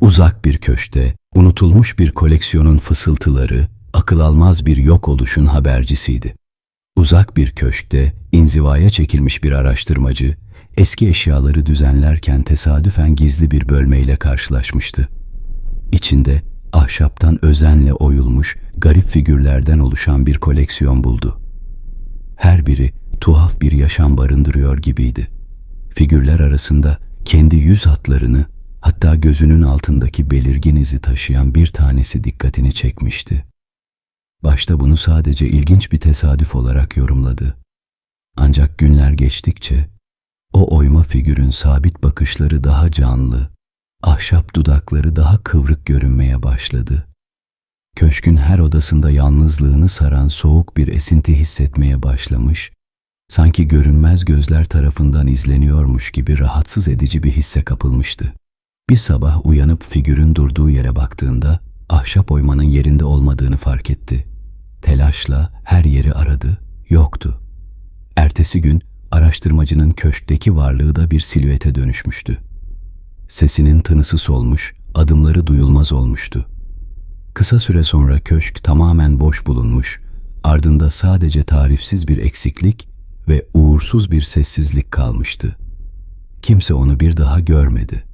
Uzak bir köşte, unutulmuş bir koleksiyonun fısıltıları, akıl almaz bir yok oluşun habercisiydi. Uzak bir köşkte, inzivaya çekilmiş bir araştırmacı, eski eşyaları düzenlerken tesadüfen gizli bir bölmeyle karşılaşmıştı. İçinde ahşaptan özenle oyulmuş garip figürlerden oluşan bir koleksiyon buldu. Her biri tuhaf bir yaşam barındırıyor gibiydi. Figürler arasında kendi yüz hatlarını, hatta gözünün altındaki belirgin izi taşıyan bir tanesi dikkatini çekmişti. Başta bunu sadece ilginç bir tesadüf olarak yorumladı. Ancak günler geçtikçe o oyma figürün sabit bakışları daha canlı, ahşap dudakları daha kıvrık görünmeye başladı. Köşkün her odasında yalnızlığını saran soğuk bir esinti hissetmeye başlamış, sanki görünmez gözler tarafından izleniyormuş gibi rahatsız edici bir hisse kapılmıştı. Bir sabah uyanıp figürün durduğu yere baktığında ahşap oymanın yerinde olmadığını fark etti. Telaşla her yeri aradı, yoktu. Ertesi gün araştırmacının köşkteki varlığı da bir silüete dönüşmüştü. Sesinin tınısı solmuş, adımları duyulmaz olmuştu. Kısa süre sonra köşk tamamen boş bulunmuş, ardında sadece tarifsiz bir eksiklik ve uğursuz bir sessizlik kalmıştı. Kimse onu bir daha görmedi.